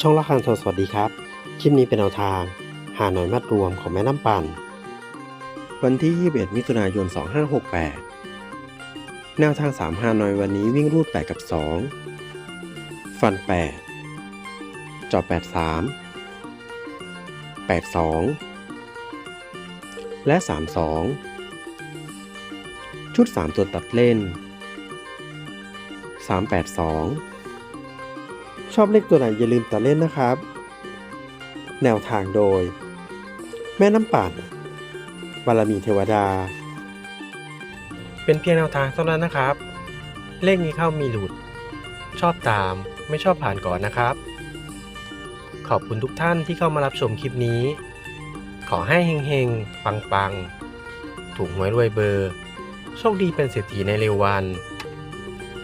ช่องละครสวัสดีครับ คลิปนี้เป็นแนวทาง หาหน่อยมัดรวมของแม่น้ำปัน วันที่ 21 มิถุนายน 2568 แนวทาง 3 หาหน่อยวันนี้วิ่งรูด 8 กับ 2 ฟัน 8 จอ83 82 และ 32 ชุด 3 ตัวตัดเล่น 382 ชอบเลขตัวไหนอย่าลืมตัดเล่นนะครับ แนวทางโดย แม่น้ำปั่นบารมีเทวดา เป็นเพียงแนวทางเท่านั้นนะครับ เลขนี้เข้ามีหลุด ชอบตามไม่ชอบผ่านก่อนนะครับ ขอบคุณทุกท่านที่เข้ามารับชมคลิปนี้ ขอให้เฮงๆ ปังๆ ถูกหวยรวยเบอร์ โชคดีเป็นเศรษฐีในเร็ววัน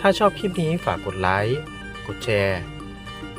ถ้าชอบคลิปนี้ฝากกดไลค์ กดแชร์